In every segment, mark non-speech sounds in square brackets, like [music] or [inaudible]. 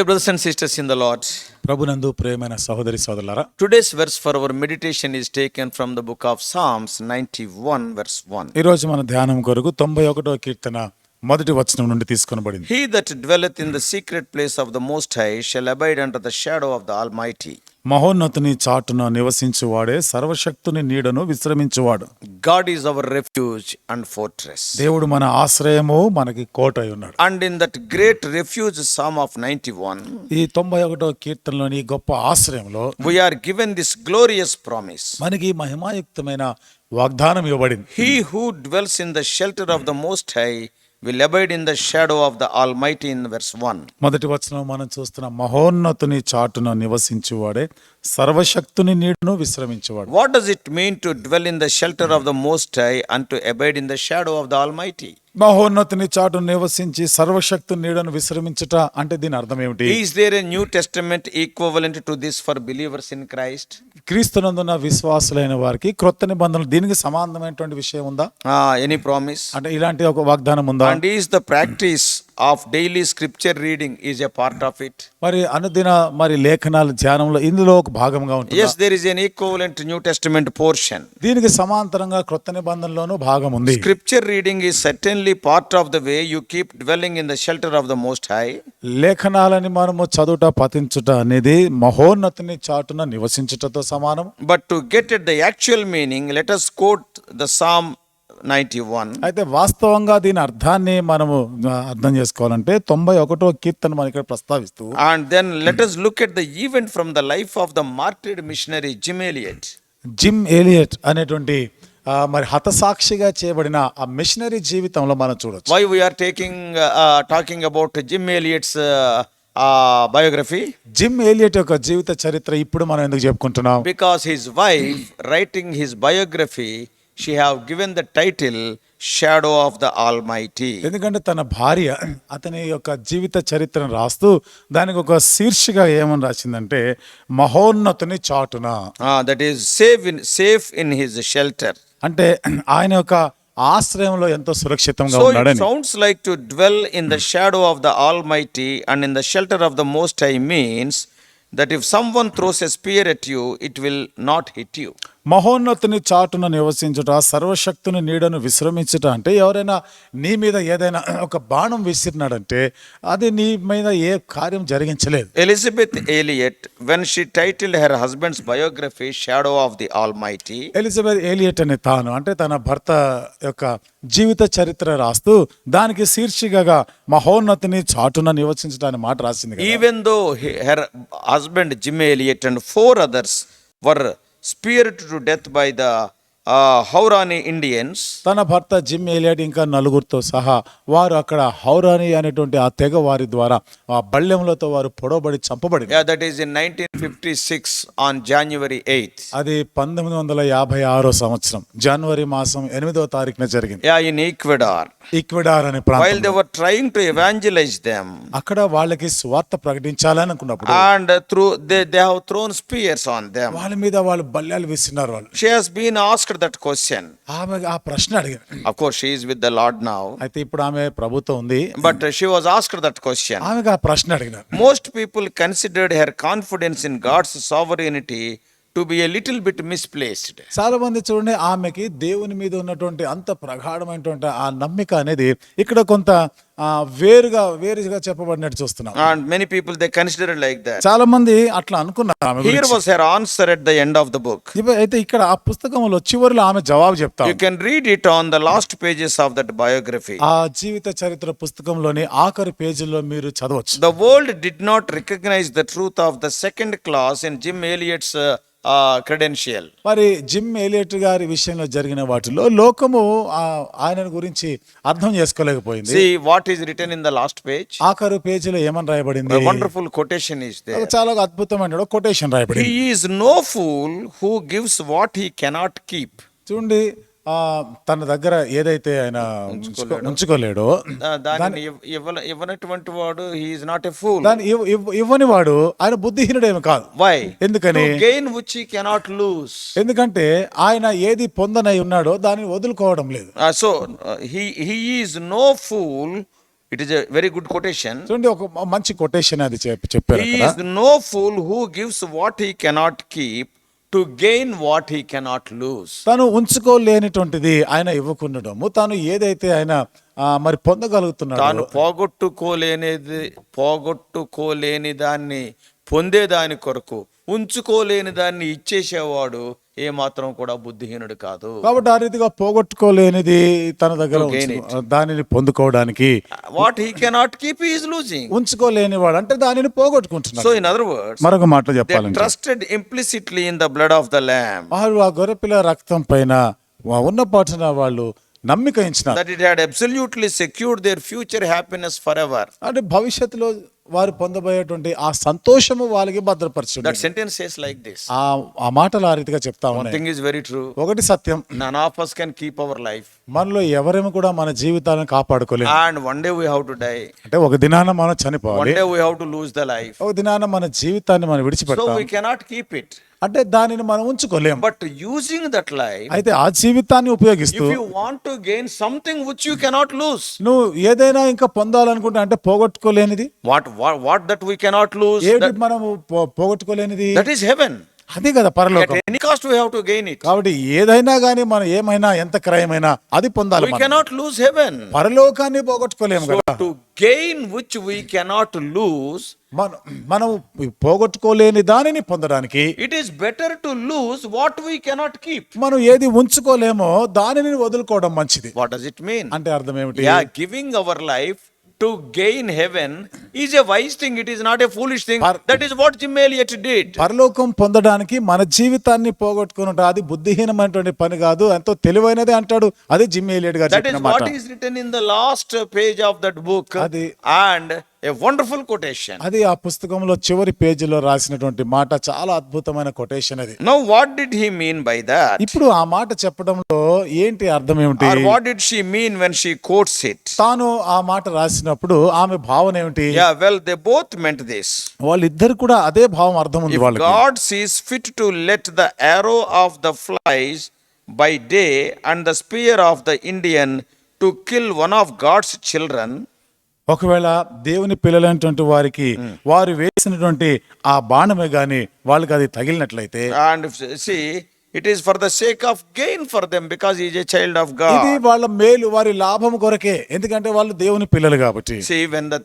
Dear brothers and sisters in the Lord, ప్రభునందు ప్రేమైన సహోదరి సోదరులారా today's verse for our meditation is taken from the book of Psalms 91, verse 1. ఈరోజు మన ధ్యానం కొరకు తొంభై ఒకటో కీర్తన మొదటి వచనం నుండి తీసుకొనబడింది He that dwelleth in the secret place of the Most High shall abide under the shadow of the Almighty. మహోన్నతిని చాటున నివసించువాడే సర్వశక్తుని నీడను విశ్రమించువాడు. God is our refuge and fortress దేవుడు మన ఆశ్రయము మనకి కోట ఉన్నాడు and in that great refuge psalm of ninety one ఈ తొంభై ఒకటో కీర్తనలోని గొప్ప ఆశ్రయంలో we are given this glorious promise మనకి మహిమాయుక్తమైన వాగ్దానం ఇవ్వబడింది. He who dwells in the shelter of the Most High will abide in the shadow of the Almighty in verse one మొదటి వచనం మనం చూస్తున్న మహోన్నతుని చాటున నివసించువాడే సర్వశక్తుని నీడును విశ్రమించేవాడు. What does it mean to dwell in the shelter of the Most High and to abide in the shadow of the Almighty మహోన్నతిని చాటు నివసించి సర్వశక్తు నీడను విశ్రమించుట అంటే దీని అర్థం ఏమిటి? Is there a New Testament equivalent to this for believers in Christ క్రీస్తు నందున విశ్వాసులైన వారికి క్రొత్త నిబంధనలు దీనికి సమానమైనటువంటి విషయం ఉందా? ఎనీ ప్రామిస్ అంటే ఇలాంటి ఒక వాగ్దానం ఉందా? And is the practice of daily scripture reading is a part of it మరి అనుదిన మరి లేఖనాలు ధ్యానంలో ఇందులో ఒక భాగంగా ఉంటుంది? Yes there is an equivalent New Testament portion దీనికి సమాంతరంగా క్రొత్త నిబంధనలోను భాగం ఉంది. Scripture reading is certainly part of the way you keep dwelling in the shelter of the Most High లేఖనాలని మనము చదువుట పతించుట అనేది మహోన్నతిని చాటున నివసించుటతో సమానం. But to get at the actual meaning let quote the psalm ninety one అయితే వాస్తవంగా దీని అర్థాన్ని మనము అర్థం చేసుకోవాలంటే తొంభై ఒకటో కీర్తన మనకి ప్రస్తావిస్తూ and then let us look at the event from the life of the martyred missionary Jim Elliot Jim Elliot అనేటువంటి మరి హతసాక్షిగా చేయబడిన ఆ మిషనరీ జీవితంలో మనం చూడొచ్చు. Why we are taking talking about Jim Elliot's biography Jim Elliot యొక్క జీవిత చరిత్ర ఇప్పుడు మనం ఎందుకు చెప్పుకుంటున్నాం? Because his wife writing his biography biography, she have given the title "Shadow of the Almighty." ఎందుకంటే తన భార్య అతని యొక్క జీవిత చరిత్రను రాస్తూ దానికి ఒక శీర్షిక ఏమని రాసిందంటే మహోన్నతుని చాటున Ah, that is safe in safe in his shelter. అంటే ఆయన యొక్క ఆశ్రయంలో ఎంతో సురక్షితంగా So it ఉన్నాడని sounds like to dwell in the shadow of the Almighty and in the shelter of the Most High means that if someone throws a spear at you, it will not hit you. మహోన్నతుని చాటున నివసించుట సర్వశక్తుని నీడను విశ్రమించుట అంటే ఎవరైనా నీ మీద ఏదైనా [clears throat] ఒక బాణం విసిరినాడంటే అది నీ మీద ఏ కార్యం జరిగించలేదు. Elizabeth Elliot, when she titled her husband's biography Shadow of the Almighty, Elizabeth Elliot అనే తాను అంటే తన భర్త యొక్క జీవిత చరిత్ర రాస్తూ దానికి శీర్షికగా మహోన్నతిని చాటున నివసించడానికి మాట రాసింది though he- her husband Jim Elliot and four others were speared to death by the Haurani Indians, తన భర్త జిమ్ ఏలియట్ ఇంకా నలుగురితో సహా వారు అక్కడ హౌరాని అనేటువంటి ఆ తెగ వారి ద్వారా ఆ బళ్ళెములతో వారు పొడవబడి చంపబడి yeah, that is in 1956 on January 8th. అది పంతొమ్మిది వందల యాభై ఆరో సంవత్సరం జనవరి మాసం ఎనిమిదవ తారీఖున జరిగింది Yeah, in Ecuador. ఈక్వెడార్ అనే ప్రాంతం they were trying to evangelize them, అక్కడ వాళ్ళకి స్వార్థ ప్రకటించాలని అనుకున్నప్పుడు and through they, they have thrown spears on them. వాళ్ళ మీద వాళ్ళు బల్యాలు విసినారు వాళ్ళు She has been asked that question. ఆమె ఆ ప్రశ్న అడిగారు Of course, she is with the Lord now, అయితే ఇప్పుడు ఆమె ప్రభుత్వం ఉంది but she was asked that question. ఆమెకు ఆ ప్రశ్న అడిగినారు Most people considered her confidence in God's sovereignty to be a little bit misplaced. చాలా మంది చూడండి ఆమెకి దేవుని మీద ఉన్నటువంటి అంత ప్రగాఢమైనటువంటి ఆ నమ్మిక అనేది ఇక్కడ కొంత వేరుగా వేరుగా చెప్పబడినట్టు చూస్తున్నాం. Many people they consider like that చాలా మంది అట్లా అనుకున్నారు ఆమె was her answer at end of the book అయితే ఇక్కడ ఆ పుస్తకంలో చివరిలో ఆమె జవాబు చెప్తా you read it on the last pages of that biography ఆ జీవిత చరిత్ర పుస్తకంలోని ఆఖరి పేజీలో మీరు చదవచ్చు. The world did not recognise the truth of the second class in Jim Elliot's credential మరి జిమ్ ఎలియట్ గారి విషయంలో జరిగిన వాటిలో లోకము ఆయన గురించి అర్థం చేసుకోలేకపోయింది. What is written in the last page ఆఖరు పేజీలో ఏమని రాయబడింది? వండర్ఫుల్ కొటేషన్ ఇస్ చాలా అద్భుతమైన కొటేషన్ రాయబడింది. He no fool who gives what he cannot keep చూడండి తన దగ్గర ఏదైతే ఆయన ఉంచుకో- ఉంచుకోలేడో దానిని ఇవ్వనటువంటి వాడు హీఈస్ నాట్ ఎ ఫూల్ దాన్ని ఇవ్- ఇవ్- ఇవ్వని వాడు ఆయన బుద్ధిహీనుడేమి కాదు. వై ఎందుకని? Gain which he cannot lose ఎందుకంటే ఆయన ఏది పొందనై ఉన్నాడో దాన్ని వదులుకోవడం లేదు. So he he is no fool is a very good quotation. చూడండి ఒక మంచి కొటేషన్ అది చెప్- చెప్పారు He అక్కడ. is no fool who gives what to gain what he cannot lose. తను ఉంచుకోలేనిటువంటిది ఆయన ఇవ్వకుండడము తాను ఏదైతే ఆయన మరి పొందగలుగుతున్నాడు తాను పోగొట్టుకోలేనిది పోగొట్టుకోలేని దాన్ని పొందేదాని కొరకు ఉంచుకోలేని దాన్ని ఇచ్చేసేవాడు ఏమాత్రం కూడా బుద్ధిహీనుడు కాదు. కాబట్టి ఆ రీతిగా పోగొట్టుకోలేనిది తన దగ్గర దానిని పొందుకోవడానికి what he cannot keep is losing ఉంచుకోలేని వాడు అంటే దానిని పోగొట్టుకుంటున్నాడు. సో ఇన్ అదర్ వర్డ్స్ మరొక మాటలో దే చెప్పాలంటే trusted implicitly in the blood of the lamb వారు ఆ గొర్రెపిల్ల రక్తం పైన వా- ఉన్న పాటున వాళ్ళు నమ్మిక ఇచ్చినారు. That it had absolutely secured their future happiness for ever అంటే భవిష్యత్తులో వారు పొందబోయేటువంటి ఆ సంతోషము వాళ్ళకి భద్రపరచు that sentence says like this ఆ ఆ మాటలు ఆ రీతిగా చెప్తా వన్ ఉన్నాయి. థింగ్ ఈజ్ వెరీ ట్రూ ఒకటి సత్యం. None of us can keep our life మనలో ఎవరేమో కూడా మన జీవితాలను కాపాడుకోలేము. And one day we have to die అంటే ఒక దినాన మనం వన్ చనిపోవాలి day we have to lose the life ఒక దినాన మన జీవితాన్ని మనం సో విడిచిపెడతాం. వీ కెనాట్ కీప్ ఇట్ అంటే దానిని మనం ఉంచుకోలేము బట్ యూజింగ్ దట్ లైఫ్ అయితే ఆ జీవితాన్ని ఉపయోగిస్తూ you want to gain something which you cannot lose నువ్వు ఏదైనా ఇంకా పొందాలనుకుంటే అంటే పోగొట్టుకోలేనిది? What what that we cannot lose ఏమిటి మనము పో- పోగొట్టుకోలేనిది? దట్ ఈస్ హెవెన్ అదే కదా పరలోకం. Any cost we have to gain it కాబట్టి ఏదైనా గానీ మనం ఏమైనా ఎంత క్రయమైనా అది పొందాలి వీ. కెనాట్ లూజ్ హెవెన్ పరలోకాన్ని పోగొట్టుకోలేము కదా. To gain which we cannot lose మనం మనం పోగొట్టుకోలేని దానిని పొందడానికి it is better to lose what we cannot keep మనం ఏది ఉంచుకోలేమో దానిని వదులుకోవడం మంచిది. వాట్ డస్ ఇట్ మీన్ అంటే అర్థం ఏమిటి? Yeah giving our life to gain heaven is a wise thing it is not a foolish thing that is what Jim Elliot did పరలోకం పొందడానికి మన జీవితాన్ని పోగొట్టుకున్నట్టు అది బుద్ధిహీనమైనటువంటి పని కాదు ఎంతో తెలివైనదే అంటాడు. అది జిమ్ ఏలియట్ గారు that is what is written in the last page of that book అది- అండ్ ఎ వండర్ఫుల్ కొటేషన్ అది ఆ పుస్తకంలో చివరి పేజీలో రాసినటువంటి మాట చాలా అద్భుతమైన కొటేషన్ అది. Now what did he mean by that ఇప్పుడు ఆ మాట చెప్పడంలో ఏంటి అర్థం ఏమిటి? Or what did she mean when she quotes it తాను ఆ మాట రాసినప్పుడు ఆమె భావన ఏమిటి? Yeah well they both meant this వాళ్ళిద్దరు కూడా అదే భావం అర్థం ఉంది వాళ్ళకి. God sees fit to let the arrow of the flies by day and the spear of the Indian to kill one of God's children, ఒకవేళ దేవుని పిల్లలైనటువంటి వారికి వారు వేసినటువంటి ఆ బాణమే గాని వాళ్ళకి అది తగిలినట్లయితే and if- it is for the sake of gain for them because is a child of God ఇది వాళ్ళ మేలు వారి లాభం కొరకే. ఎందుకంటే వాళ్ళు దేవుని పిల్లలు కాబట్టి. See when the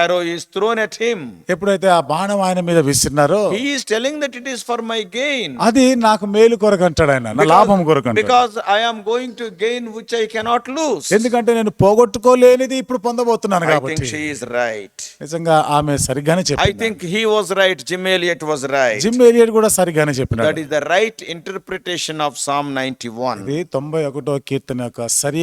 arrow is thrown at him ఎప్పుడైతే ఆ బాణం ఆయన మీద విసిరినారో he is telling that it is for my gain అది నాకు మేలు కొరకు అంటాడు ఆయన నా లాభం కొరకు because I am going to gain which I cannot lose ఎందుకంటే నేను పోగొట్టుకోలేనిది ఇప్పుడు పొందబోతున్నాను కాబట్టి. షీ ఇస్ రైట్ నిజంగా ఆమె సరిగ్గానే చెప్పింది I think he was right Jim Elliot was right Jim Elliot కూడా సరిగ్గానే చెప్పినాడు. That is the right right interpretation of psalm ninety one ఇది తొంభై ఒకటో కీర్తన యొక్క సరి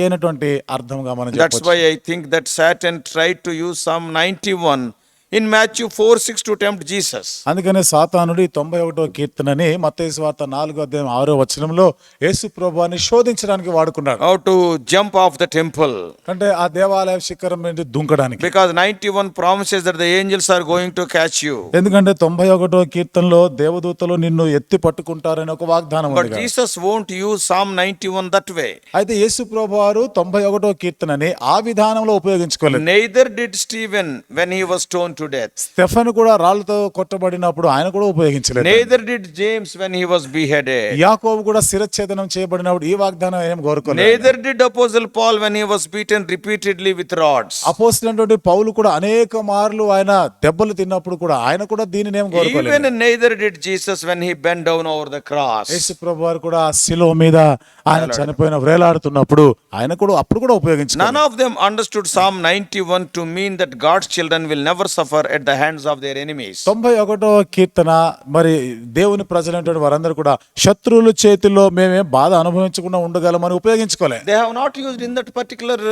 అర్థంగా మనం that's why I think that sought and try to use psalm ninety one in Matthew 4 6 to tempt Jesus. అందుకనే సాతానుడు ఈ తొంభై ఒకటో కీర్తనని మత్తయి వార్త నాలుగో అధ్యాయం ఆరో వచనంలో యేసు ప్రభువాన్ని శోధించడానికి వాడుకున్నాడు How to jump off the temple. అంటే ఆ దేవాలయ శిఖరం మీద దుంకడానికి Because 91 promises that the angels are going to catch you. ఎందుకంటే తొంభై ఒకటో కీర్తనలో దేవదూతలు నిన్ను ఎత్తి పట్టుకుంటారని ఒక వాగ్దానం But కదా. Jesus won't use Psalm 91 that way. అయితే యేసు ప్రభు వారు తొంభై ఒకటో కీర్తనని ఆ విధానంలో ఉపయోగించుకోలేదు Neither did Stephen when he was stoned to death. Stephen కూడా రాళ్ళతో కొట్టబడినప్పుడు ఆయన కూడా ఉపయోగించలేదు Neither did James when he was beheaded. యాకోబు కూడా శిరఛేదనం చేయబడినప్పుడు ఈ వాగ్దానం ఏం కోరుకోలేదు Neither did Apostle Paul when he was beaten repeatedly with rods. అపోసినటువంటి పౌలు కూడా అనేక మార్లు ఆయన దెబ్బలు తిన్నప్పుడు కూడా ఆయన కూడా దీనిని ఏం కోరుకోలేదు Even neither did Jesus when he bent down over the cross. యేసు ప్రభు వారు కూడా శిలో మీద ఆయన చనిపోయిన వేలాడుతున్నప్పుడు ఆయన కూడా అప్పుడు కూడా ఉపయోగించుకున్నారు None of them understood Psalm 91 to mean that God's children will never suffer suffer at the hands of their enemies. తొంభై ఒకటో కీర్తన మరి దేవుని ప్రజలైనటువంటి వారందరూ కూడా శత్రువుల చేతిలో మేమే బాధ అనుభవించకుండా ఉండగలమని ఉపయోగించుకోలే. They not used in that particular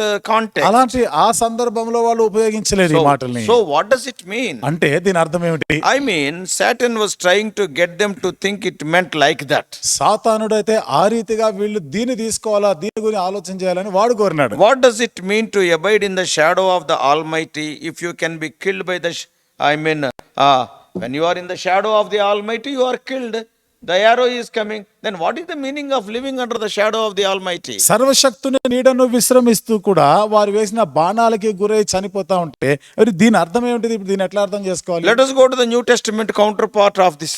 అలాంటి ఆ సందర్భంలో వాళ్ళు ఉపయోగించలేదు ఈ మాటల్ని. So what does it mean అంటే దీని అర్థం ఏమిటి? I mean Satan was trying to get them to think it meant like that సాతానుడు అయితే ఆ రీతిగా వీళ్ళు దీన్ని తీసుకోవాలా దీని గురించి ఆలోచన చేయాలని వాడు కోరినాడు. What does it mean to abide in the shadow of the Almighty if you can be killed by the, I mean, uh, when you are in the shadow of the Almighty, you are killed. The arrow is coming. Then what is the meaning of living under the shadow of the Almighty సర్వశక్తుని నీడను విశ్రమిస్తూ కూడా వారు వేసిన బాణాలకి గురై చనిపోతా ఉంటే మరి దీని అర్థం ఏంటిది ఇప్పుడు దీని ఎట్లా అర్థం చేసుకోవాలి? Let us go to the New Testament counterpart of this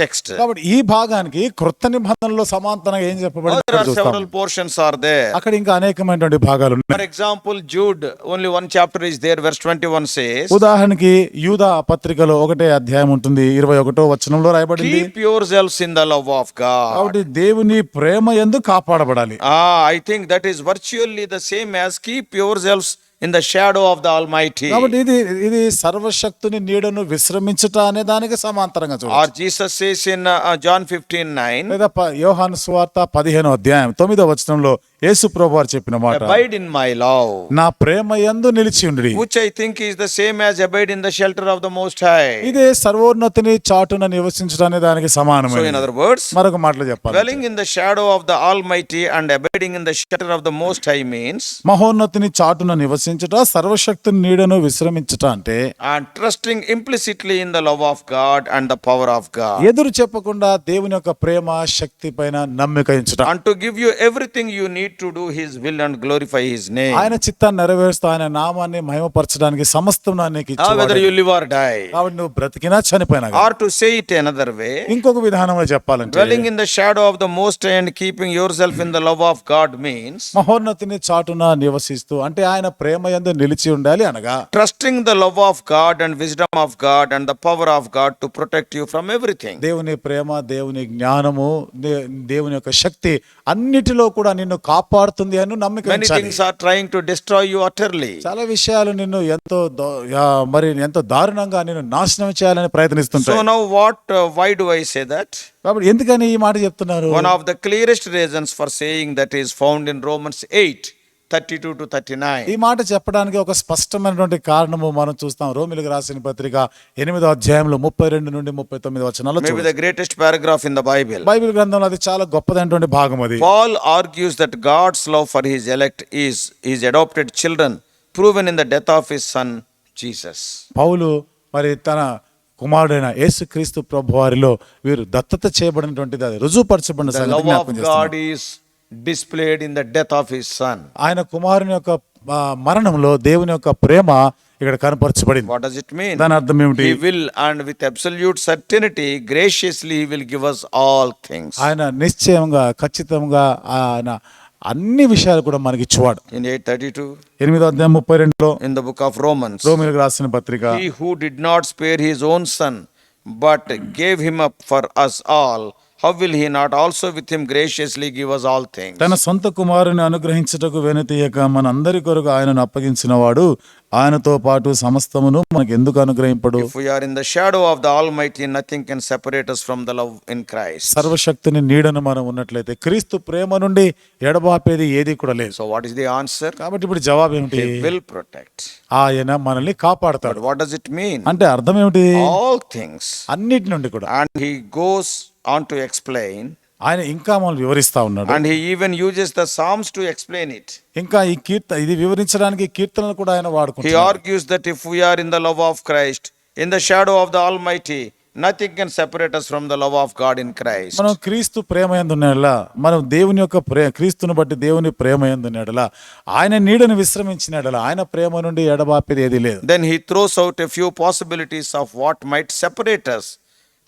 text కాబట్టి ఈ భాగానికి కృత నిబంధనలో సమాంతరంగా ఏం చెప్పబడింది సెవెరల్ పోర్షన్స్ ఆర్ దే అక్కడ ఇంకా అనేకమైనటువంటి భాగాలు ఉన్నాయి. For example Jude only one chapter is there verse 21 says ఉదాహరణకి యూదా పత్రికలో ఒకటే అధ్యాయం ఉంటుంది 21వ వచనంలో రాయబడింది. Keep yourselves in the love ఆఫ్గా కాబట్టి దేవుని ప్రేమ ఎందు కాపాడబడాలి. I think that is virtually the same as keep yourself in the shadow of the Almighty కాబట్టి ఇది ఇది సర్వశక్తుని నీడను విశ్రమించుట అనే దానికి సమాంతరంగా చూడాలి or Jesus says in John 15:9 లేదా యోహాను సువార్త పదిహేను అధ్యాయం 9వ వచనంలో యేసు ప్రభువార్ చెప్పిన మాట అబైడ్ ఇన్ మై లవ్ నా ప్రేమ యందు నిలిచి ఉండి which I think is the same as abide in the shelter of the most high. ఇది సర్వోన్నతిని చాటున నివసించుట అనే దానికి సమానమైనది. సో ఇన్ అదర్ వర్డ్స్ మరొక మాటలో చెప్పాలి in in the shadow of the almighty and abiding in the shelter of the most high means మహోన్నతిని చాటున నివసించు నివసించట సర్వశక్తి నీడను విశ్రమించట అంటే trusting implicitly in the love of God and the power of God ఎదురు చెప్పకుండా దేవుని యొక్క ప్రేమ శక్తి పైన నమ్మిక ఇచ్చట and to give you everything you need to do his will and glorify his name ఆయన చిత్తాన్ని నెరవేరుస్తా ఆయన నామాన్ని మహిమపరచడానికి సమస్తం ఆర్ బ్రతికినా చనిపోయినా to say it another way ఇంకొక విధానంలో చెప్పాలంటే in the shadow of the most and keeping your self in the love of God means మహోన్నతిని చాటున నివసిస్తూ అంటే ఆయన ప్రేమ ప్రేమ నిలిచి ఉండాలి అనగా trusting the love of God and wisdom of God and the power of God to protect you from everything దేవుని ప్రేమ దేవుని జ్ఞానము దేవుని యొక్క శక్తి అన్నిటిలో కూడా నిన్ను కాపాడుతుంది అని నమ్మిక or trying to destroy you utterly చాలా విషయాలు నిన్ను ఎంతో మరి ఎంతో దారుణంగా నేను నాశనం చేయాలని ప్రయత్నిస్తున్నాను so now what why say that ఎందుకని ఈ మాట చెప్తున్నారు? One of the clearest reasons for saying that is found in Romans eight Romans 8, 32 to 39. ఈ మాట చెప్పడానికి ఒక స్పష్టమైనటువంటి కారణము మనం చూస్తాం రోమిలకు రాసిన పత్రిక ఎనిమిదో అధ్యాయంలో ముప్పై రెండు నుండి ముప్పై తొమ్మిది వచనాలు Maybe the greatest paragraph in the Bible. Bible గ్రంథంలో అది చాలా గొప్పదైనటువంటి భాగం అది Paul argues that God's love for his elect is his adopted children, proven in the death of his son Jesus. పౌలు మరి తన కుమారుడైన యేసుక్రీస్తు ప్రభు వారిలో వీరు దత్తత చేయబడినటువంటిది అది రుజువుపరచబడిన displayed in the death of his son ఆయన కుమారుని యొక్క మరణంలో దేవుని యొక్క ప్రేమ ఇక్కడ కనపరచబడింది. వాట్ ఇట్ మీన్ దాని అర్థం ఏమిటి? Will and with absolute certainty graciously will give all things ఆయన నిశ్చయంగా ఖచ్చితంగా ఆయన అన్ని విషయాలు కూడా మనకి ఇచ్చేవాడు. ఇన్ 832 8 అధ్యాయం 32 లో ఇన్ బుక్ ఆఫ్ రోమన్స్ రోమీయులకు రాసిన పత్రిక. He who did not spare his own son but gave him up for us all how will he not also with him graciously give us all thing తన సొంత కుమారుని అనుగ్రహించుటకు వెనుతీయక మనందరి కొరకు ఆయనను అప్పగించిన వాడు ఆయనతో పాటు సమస్తమును మనకు ఎందుకు అనుగ్రహింపడు? If you are in the shadow of the Almighty nothing can separate us from the love in Christ సర్వశక్తిని నీడను మనం ఉన్నట్లయితే క్రీస్తు ప్రేమ నుండి ఎడబాపేది ఏది కూడా లేదు. So what is the answer కాబట్టి ఇప్పుడు జవాబు ఏంటి విల్ ప్రొటెక్ట్ ఆయన మనల్ని కాపాడతాడు. వాట్ డస్ ఇట్ మీన్ అంటే అర్థం ఏమిటి? ఆల్ థింగ్స్ అన్నిటి నుండి కూడా. And he goes on to explain ఆయన ఇంకా మనం వివరిస్తా ఉన్నాడు. And even uses the songs to explain it ఇంకా ఈ కీర్తన ఇది వివరించడానికి కీర్తనలు కూడా ఆయన వాడుకుంటారు he argues that if we are in the love of Christ in the shadow of the Almighty nothing can separate us from the love of God in Christ మనం క్రీస్తు ప్రేమ ఎందునేలా మనం దేవుని యొక్క ప్రేమ క్రీస్తును బట్టి దేవుని ప్రేమ ఎందునేడల ఆయన నీడను విశ్రమించినడల ఆయన ప్రేమ నుండి ఎడబాపేది ఏది లేదు. Then he throws out a few possibilities of what might separate us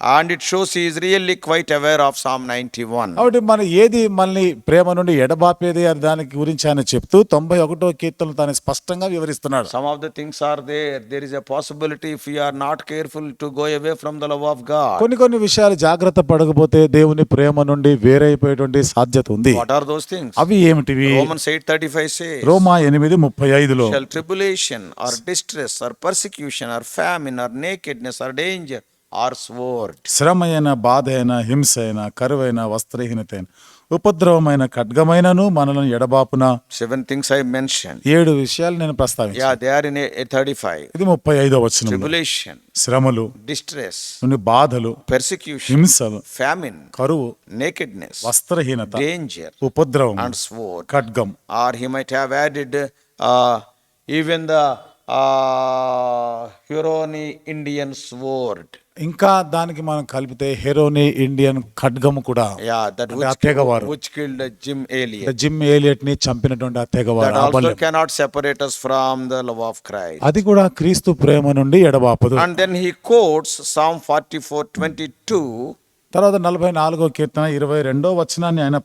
and it shows he is really quite aware of Psalm 91. కాబట్టి మన ఏది మనల్ని ప్రేమ నుండి ఎడబాపేది అని దానికి గురించి ఆయన చెప్తూ తొంభై ఒకటో కీర్తనలు తాను స్పష్టంగా వివరిస్తున్నాడు Some of the things are there. There is a possibility if we are not careful to go away from the love of God. కొన్ని కొన్ని విషయాలు జాగ్రత్త పడకపోతే దేవుని ప్రేమ నుండి వేరైపోయేటువంటి సాధ్యత ఉంది What are those things? అవి ఏమిటివి Romans 8:35 says, రోమా ఎనిమిది ముప్పై ఐదులో shall tribulation or distress or persecution or famine or nakedness or or sword శ్రమైన బాధ అయినా హింస అయినా కరువైన వస్త్రహీనత ఉపద్రవమైన ఖడ్గమైనను మనలను ఎడబాపున? సెవెన్ థింగ్స్ ఐ మెన్షన్ ఏడు విషయాలు నేను ప్రస్తావించి యా దే ఆర్ ఇన్ ఇది 35 వ వచనం. ట్రిబులేషన్ శ్రమలు డిస్ట్రెస్ బాధలు పెర్సిక్యూషన్ హింసలు ఫ్యామిన్ కరువు నేకెడ్నెస్ వస్త్రహీనత డేంజర్ ఉపద్రవం అండ్ స్వోర్డ్ ఖడ్గం. Or he might have added even the Huaorani Indians sword ఇంకా దానికి మనం కలిపితే హెరోని ఇండియన్ ఖడ్గము కూడా. జిమ్ ఏలియట్ని చంపినటువంటి ఆ తెగవారు cannot separate us the love of Christ అది కూడా క్రీస్తు ప్రేమ నుండి ఎడబాపదు. And then he quotes psalm forty four twenty two తర్వాత నలభై నాలుగో కీర్తన ఇరవై రెండో వచనాన్ని ఆయన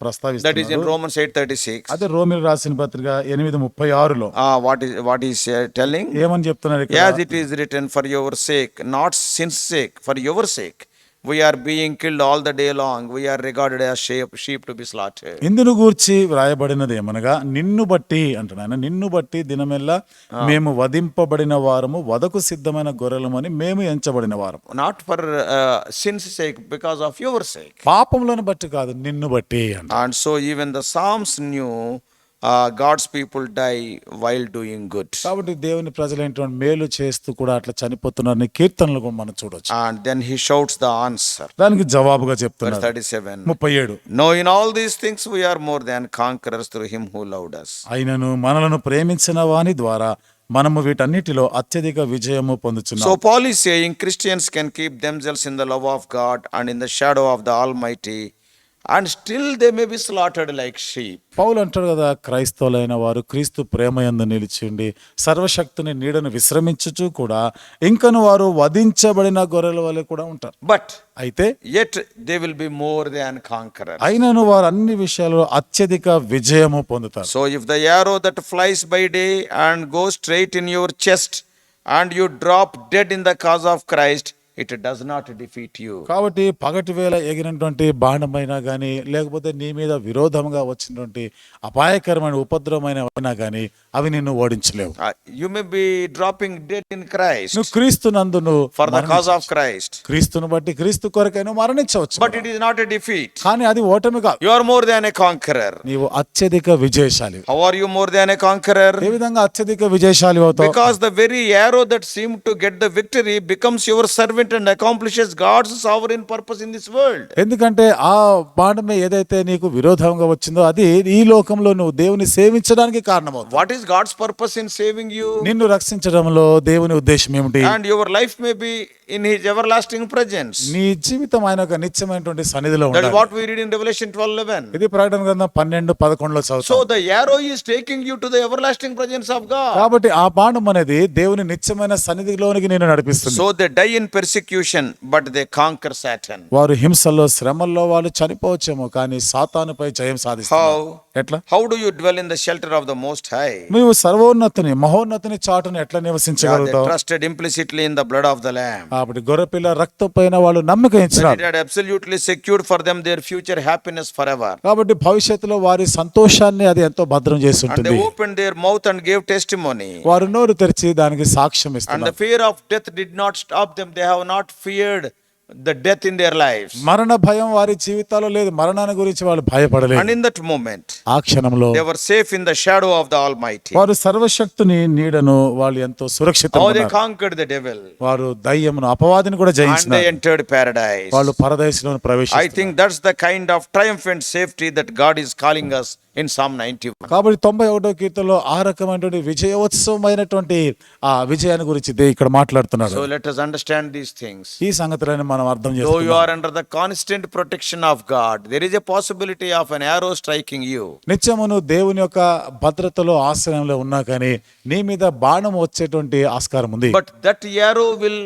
అదే రోమిల్ రాసిన పత్రిక ఎనిమిది ముప్పై ఆరులో. వాట్ ఈస్ టెల్లింగ్ ఏమని చెప్తున్నారు for your sake not sins sake for your sake are being killed all the day long we are recorded as shape sheep to be slaughtered ఇందును గురించి వ్రాయబడినది ఏమనగా నిన్ను బట్టి అంటున్నాయన నిన్ను బట్టి దినమెల్లా మేము వధింపబడిన వారము వదకు సిద్ధమైన గొర్రెలమని మేము ఎంచబడిన వారం not for sins sake because of your sake పాపంలోని బట్టి కాదు నిన్ను బట్టి and so even the psalms knew God's people die while doing good కాబట్టి దేవుని ప్రజలు ఏంటంటే మేలు చేస్తూ కూడా అట్లా చనిపోతున్నారని కీర్తనలు కూడా మనం చూడొచ్చు. And then he shouts the answer దానికి జవాబుగా చెప్తున్నారు. థర్టీ సెవెన్ ముప్పై ఏడు. No in all these things we are more than conquerors through him who loved us అయినను మనలను ప్రేమించిన వాని ద్వారా మనము వీటన్నిటిలో అత్యధిక విజయము పొందుతున్నాం so Paul says in Christians can keep themselves in the love of God and in the shadow of the Almighty and still they may be slaughtered like sheep Paul అంటారు కదా క్రైస్తవులైన వారు క్రీస్తు ప్రేమ ఎందు నిలిచిండి సర్వశక్తిని నీడను విశ్రమించచ్చు కూడా ఇంకను వారు వధించబడిన గొర్రెల వల్ల కూడా ఉంటారు. బట్ అయితే yet they will be more than conquer అయినను వారు అన్ని విషయాలు అత్యధిక విజయము పొందుతారు. So if the arrow that flies by day and go straight in your chest and you drop dead in the cause of Christ it does not defeat you కాబట్టి పగటి వేళ ఎగిరినటువంటి బాణమైనా కానీ లేకపోతే నీ మీద విరోధంగా వచ్చినటువంటి అపాయకరమైన ఉపద్రవమైన అయినా అవి నిన్ను ఓడించలేవు. You may be dropping dead in Christ నువ్వు క్రీస్తు నందును for the cause of Christ క్రీస్తును బట్టి క్రీస్తు కొరకై మరణించవచ్చు. But it is not defeat కానీ అది ఓటమి కాదు. You more than a conqueror నీవు అత్యధిక విజయశాలి. How are you more than a conqueror ఏ విధంగా అత్యధిక విజయశాలి అవుతావు? Because the very arrow that seem to get the victory becomes your servant servant and accomplishes God's sovereign purpose in this world. ఎందుకంటే ఆ బాణమే ఏదైతే నీకు విరోధంగా వచ్చిందో అది ఈ లోకంలో నువ్వు దేవుని సేవించడానికి కారణమవుతుంది What is God's purpose in saving you? నిన్ను రక్షించడంలో దేవుని ఉద్దేశం ఏమిటి And your life may be in His everlasting presence. నీ జీవితం ఆయన ఒక నిత్యమైనటువంటి సన్నిధిలో That is ఉండాలి what we read in Revelation 12 11. ఇది ప్రకటన గ్రంథం పన్నెండు పదకొండులో So చదువుతాం the arrow is taking you to the everlasting presence of God. కాబట్టి ఆ బాణం అనేది దేవుని నిత్యమైన సన్నిధిలోనికి నేను నడిపిస్తుంది So they die in persecution, but they conquer Satan. వారు హింసల్లో శ్రమల్లో వాళ్ళు చనిపోవచ్చేమో కానీ సాతానుపై జయం సాధిస్తారు? ఎట్లా How do you dwell in the shelter of the Most High? నువ్వు సర్వోన్నతుని మహోన్నతుని చాటును ఎట్లా నివసించగలుగుతావు trusted implicitly in the blood of the Lamb. కాబట్టి గొర్రెపిల్ల రక్తం పైన వాళ్ళు నమ్మకం ఇచ్చినారు it had absolutely secured for them their future happiness forever. కాబట్టి భవిష్యత్తులో వారి సంతోషాన్ని అది ఎంతో భద్రం చేసి ఉంటుంది they opened their mouth and gave testimony. వారు నోరు తెరిచి దానికి సాక్ష్యం And ఇస్తున్నారు the fear of death did not stop them. They have not feared the death in their lives. మరణ భయం వారి జీవితాల్లో లేదు మరణాన్ని గురించి వాళ్ళు And భయపడలేదు in that moment, ఆ క్షణంలో they were safe in the shadow of the Almighty. వారు సర్వశక్తుని నీడను వాళ్ళు ఎంతో సురక్షితంగా ఉన్నారు. conquered the devil. వారు దయ్యమును అపవాదిని కూడా And they జయించినారు entered paradise. వాళ్ళు పరదేశంలో I ప్రవేశించారు think that's the kind of triumphant safety that God is calling us in Psalm 91. కాబట్టి తొంభై ఒకటో కీర్తనలో ఆ రకమైనటువంటి విజయోత్సవమైనటువంటి ఆ విజయాన్ని గురించి దే- ఇక్కడ మాట్లాడుతున్నాడు So let us understand these things. ఈ సంగతులను మనం అర్థం చేసుకో you are under the constant protection of God there is a possibility of an arrow striking you నిత్యమును దేవుని యొక్క భద్రతలో ఆశ్రయంలో ఉన్నా కానీ నీ మీద బాణం వచ్చేటువంటి ఆస్కారం ఉంది. But that arrow will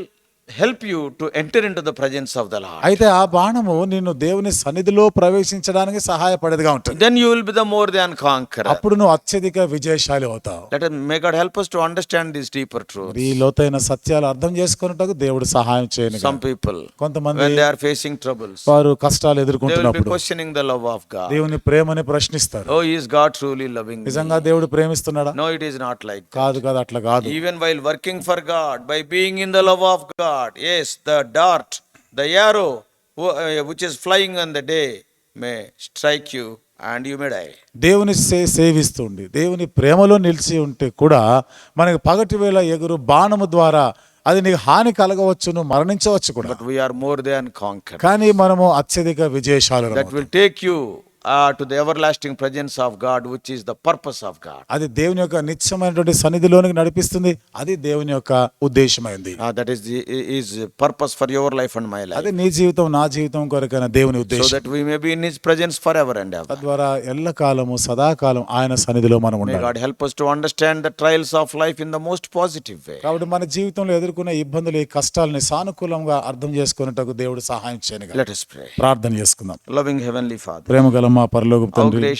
help you to enter in to the presence of the Lord అయితే ఆ బాణము నిన్ను దేవుని సన్నిధిలో ప్రవేశించడానికి సహాయపడేదిగా ఉంటుంది. Then you will be the more than conquer అప్పుడు నువ్వు అత్యధిక విజయశాలి అవుతావు. That is may God help us to understand this deeper truth ఈ లోతైన సత్యాలు అర్థం చేసుకొనుటకు దేవుడు సహాయం చేయని సమ్ పీపుల్ కొంతమంది when they are facing troubles వారు కష్టాలు ఎదుర్కొంటున్నప్పుడు they will be questioning the love of God దేవుని ప్రేమని ప్రశ్నిస్తారు. Oh is God truly loving నిజంగా దేవుడు ప్రేమిస్తున్నాడా? No it is not like కాదు కాదు అట్లా కాదు. Even while working for God by being in the love of God yes, the dart, the arrow wh- uh, which is flying on the day may strike you and you may die. దేవుని సే సేవిస్తుండి దేవుని ప్రేమలో నిలిచి ఉంటే కూడా మనకి పగటి వేళ ఎగురు బాణము ద్వారా అది నీకు హాని కలగవచ్చు నువ్వు మరణించవచ్చు కూడా But we are more than conquerors. కానీ మనము అత్యధిక విజయశాలు That will take you to the ever lasting presence of God which is the purpose of God అది దేవుని యొక్క నిత్యమైనటువంటి సన్నిధిలోనికి నడిపిస్తుంది. అది దేవుని యొక్క ఉద్దేశమైంది. That is is purpose for your life and my life అది నీ జీవితం నా జీవితం కొరకైన దేవుని ఉద్దేశం. That we may be in his presence for ever and ever తద్వారా ఎల్లకాలము సదాకాలం ఆయన సన్నిధిలో మనం ఉండాలి. God help us to understand the trials of life in the most positive way కాబట్టి మన జీవితంలో ఎదుర్కొనే ఇబ్బందులు ఈ కష్టాలను సానుకూలంగా అర్థం చేసుకునేటకు దేవుడు సహాయం చేయనగా లెట్ us ప్రార్థన చేసుకుందాం. లవింగ్ హెవెన్లీ ఫాదర్ ప్రేమగల మా పరలోక how తండ్రి.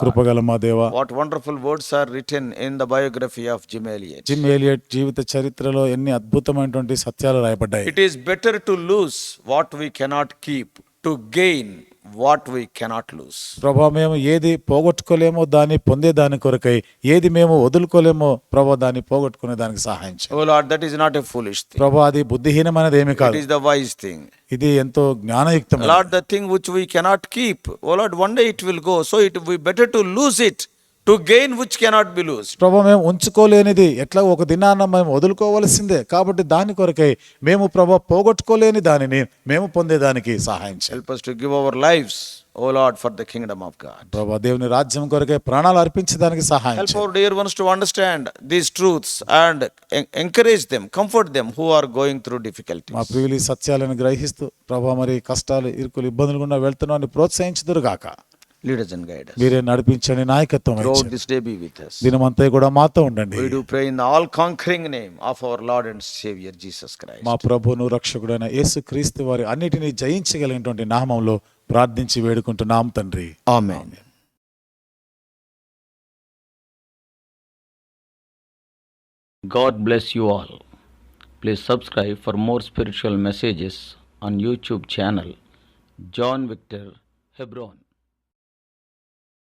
కృపగల మా దేవ What wonderful words are written in the biography of Jim Elliot. Jim Elliot జీవిత చరిత్రలో ఎన్ని అద్భుతమైనటువంటి సత్యాలు రాయబడ్డాయి It is better to lose what we cannot keep, to gain what we cannot lose ప్రభా మేము ఏది పోగొట్టుకోలేమో దాన్ని పొందే దాని కొరకై ఏది మేము వదులుకోలేమో ప్రభా దాన్ని పోగొట్టుకునే దానికి సహాయం O Lord that is not a foolish ప్రభా అది బుద్ధిహీనమైనది ఏమి కాదు. ఇట్ ద వైజ్ థింగ్ ఇది ఎంతో జ్ఞానయుక్తం Lord the thing which we cannot keep O Lord one day it will go so it we better to lose it to gain which cannot be lost. ప్రభా మేము ఉంచుకోలేనిది ఎట్లా ఒక దినాన్న మేము వదులుకోవలసిందే కాబట్టి దాని కొరకై మేము ప్రభా పోగొట్టుకోలేని దానిని మేము పొందేదానికి సహాయం Help us to give our lives, oh Lord, for the kingdom of God. ప్రభా దేవుని రాజ్యం కొరకై ప్రాణాలు అర్పించడానికి సహాయం our dear ones to understand these truths and en- encourage them, comfort them who are going through difficulties. మా ప్రియులు సత్యాలను గ్రహిస్తూ ప్రభా మరి కష్టాలు ఇరుకులు ఇబ్బందులు గుండా వెళ్తున్నామని ప్రోత్సహించుదురు గాక లీడర్స్ అండ్ గైడర్స్ మీరే నడిపించండి నాయకత్వం throughout this day be with us. దినమంతా కూడా మాతో ఉండండి. We in all conquering name of our Lord and Saviour Jesus Christ మా ప్రభును రక్షకుడైన యేసు క్రీస్తు వారి అన్నిటిని జయించగలిగినటువంటి నామంలో ప్రార్థించి వేడుకుంటున్నాం తండ్రి. Amen. God bless you all please subscribe for more spiritual messages on YouTube channel John Victor Hebron